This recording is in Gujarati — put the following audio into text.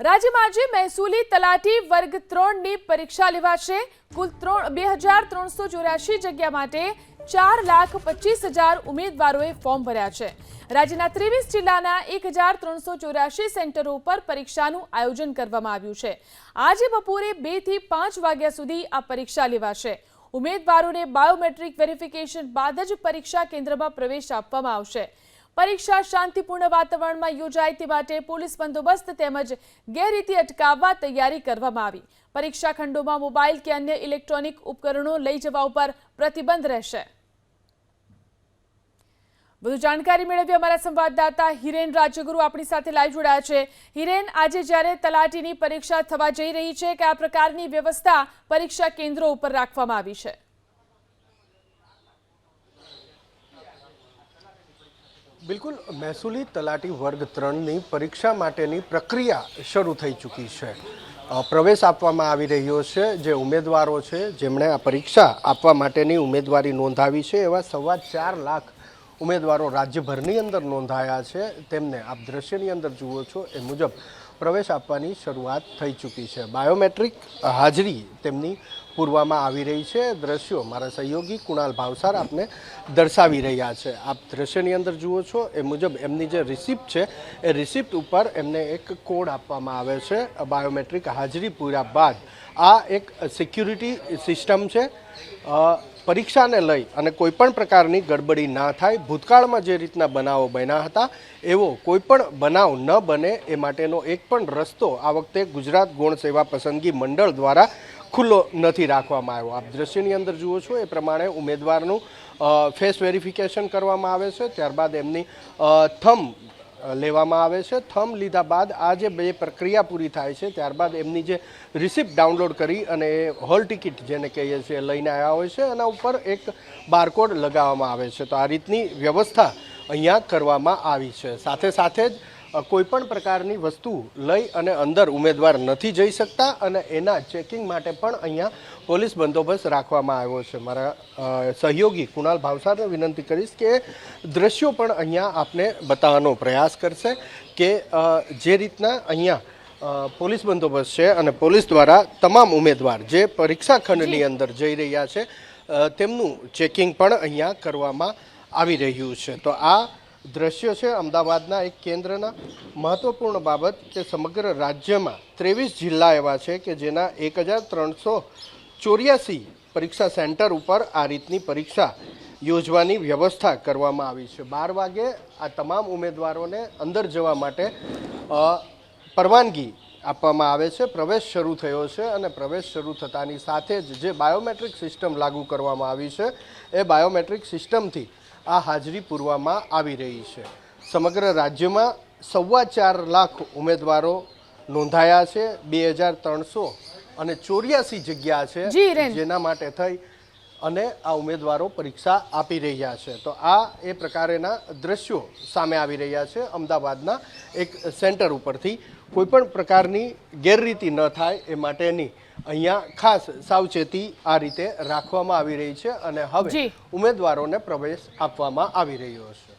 રાજ્યમાં આજે મહેસૂલી તલાટી વર્ગ ત્રણની પરીક્ષા લેવાશે. કુલ ત્રણ, બે હજાર ત્રણસો ચોર્યાસી જગ્યા માટે ચાર લાખ પચીસ હજાર ઉમેદવારોએ ફોર્મ ભર્યા છે. રાજ્યના ત્રેવીસ જિલ્લાના એક હજાર ત્રણસો ચોર્યાસી સેન્ટરો પર પરીક્ષાનું આયોજન કરવામાં આવ્યું છે. આજે બપોરે બેથી પાંચ વાગ્યા સુધી આ પરીક્ષા લેવાશે. ઉમેદવારોને બાયોમેટ્રિક વેરિફિકેશન બાદ જ પરીક્ષા કેન્દ્રમાં પ્રવેશ આપવામાં આવશે. પરીક્ષા શાંતિપૂર્ણ વાતાવરણમાં યોજાય તે માટે પોલીસ બંદોબસ્ત તેમજ ગેરરીતિ અટકાવવા તૈયારી કરવામાં આવી. પરીક્ષા ખંડોમાં મોબાઈલ કે અન્ય ઇલેક્ટ્રોનિક ઉપકરણો લઈ જવા ઉપર પ્રતિબંધ રહેશે. વધુ જાણકારી મેળવી અમારા સંવાદદાતા હિરેન રાજ્યગુરુ આપણી સાથે લાઈવ જોડાયા છે. હિરેન, આજે જ્યારે તલાટીની પરીક્ષા થવા જઈ રહી છે, કે આ પ્રકારની વ્યવસ્થા પરીક્ષા કેન્દ્રો ઉપર રાખવામાં આવી છે? બિલકુલ, મહેસૂલી તલાટી વર્ગ ત્રણની પરીક્ષા માટેની પ્રક્રિયા શરૂ થઈ ચૂકી છે. પ્રવેશ આપવામાં આવી રહ્યો છે, જે ઉમેદવારો છે, જેમણે આ પરીક્ષા આપવા માટેની ઉમેદવારી નોંધાવી છે, એવા સવા ચાર લાખ ઉમેદવારો રાજ્યભરની અંદર નોંધાયા છે. તેમને આપ દ્રશ્યની અંદર જુઓ છો, એ મુજબ પ્રવેશ આપવાની શરૂઆત થઈ ચૂકી છે. બાયોમેટ્રિક હાજરી તેમની પૂરવામાં આવી રહી છે. દ્રશ્યો મારા સહયોગી કુણાલ ભાવસાર આપને દર્શાવી રહ્યા છે. આપ દ્રશ્યની અંદર જુઓ છો, એ મુજબ એમની જે રિસિપ્ટ છે, એ રિસિપ્ટ ઉપર એમને એક કોડ આપવામાં આવે છે, બાયોમેટ્રિક હાજરી પૂર્યા બાદ. આ એક સિક્યુરિટી સિસ્ટમ છે. પરીક્ષાને લઈ અને કોઈ પણ પ્રકારની ગડબડી ના થાય, ભૂતકાળમાં જે રીતના બનાવો બન્યા હતા, એવો કોઈ પણ બનાવ ન બને એ માટેનો એક પણ રસ્તો આ વખતે ગુજરાત ગુણ સેવા પસંદગી મંડળ દ્વારા ખુલ્લો નથી રાખવામાં આવ્યો. આપ દ્રશ્યની અંદર જુઓ છો, એ પ્રમાણે ઉમેદવારનું ફેસ વેરિફિકેશન કરવામાં આવે છે. ત્યારબાદ એમની થમ લેવામાં આવે છે. થમ લીધા બાદ આ જે બે પ્રક્રિયા પૂરી થાય છે, ત્યારબાદ એમની જે રિસિપ્ટ ડાઉનલોડ કરી અને એ હોલ ટિકિટ જેને કહીએ છીએ લઈને આવ્યા હોય છે, એના ઉપર એક બારકોડ લગાવવામાં આવે છે. તો આ રીતની વ્યવસ્થા અહીંયા કરવામાં આવી છે. સાથે સાથે જ અ, કોઈ પણ પ્રકારની વસ્તુ લઈ અને અંદર ઉમેદવાર નથી જઈ શકતા અને એના ચેકિંગ માટે પણ અહીંયા પોલીસ બંદોબસ્ત રાખવામાં આવ્યો છે. મારા સહયોગી કુણાલ ભાવસારને વિનંતી કરીશ કે દ્રશ્યો પણ અહીંયા આપને બતાવવાનો પ્રયાસ કરશે કે જે રીતના અહીંયા પોલીસ બંદોબસ્ત છે અને પોલીસ દ્વારા તમામ ઉમેદવાર જે પરીક્ષા ખંડની અંદર જઈ રહ્યા છે તેમનું ચેકિંગ પણ અહીંયા કરવામાં આવી રહ્યું છે. તો આ દ્રશ્યો છે અમદાવાદના એક કેન્દ્રના. મહત્વપૂર્ણ બાબત કે સમગ્ર રાજ્યમાં ત્રેવીસ જિલ્લા એવા છે કે જેના એક હજાર ત્રણસો ચોર્યાસી પરીક્ષા સેન્ટર ઉપર આ રીતની પરીક્ષા યોજવાની વ્યવસ્થા કરવામાં આવી છે. બાર વાગે આ તમામ ઉમેદવારોને અંદર જવા માટે પરવાનગી આપવામાં આવે છે. પ્રવેશ શરૂ થયો છે અને પ્રવેશ શરૂ થતાની સાથે જ જે બાયોમેટ્રિક સિસ્ટમ લાગુ કરવામાં આવી છે, એ બાયોમેટ્રિક સિસ્ટમથી આ હાજરી પૂરવામાં આવી રહી છે. સમગ્ર રાજ્યમાં સવા ચાર લાખ ઉમેદવારો નોંધાયા છે બે હજાર ત્રણસો અને ચોર્યાસી જગ્યા છે જેના માટે થઈ અને આ ઉમેદવારો પરીક્ષા આપી રહ્યા છે. તો આ એ પ્રકારેના દ્રશ્યો સામે આવી રહ્યા છે. અમદાવાદના એક સેન્ટર ઉપરથી કોઈ પણ પ્રકારની ગેરરીતિ ન થાય એ માટેની અહીંયા ખાસ સાવચેતી આ રીતે રાખવામાં આવી રહી છે અને હવે ઉમેદવારોને પ્રવેશ આપવામાં આવી રહ્યો છે.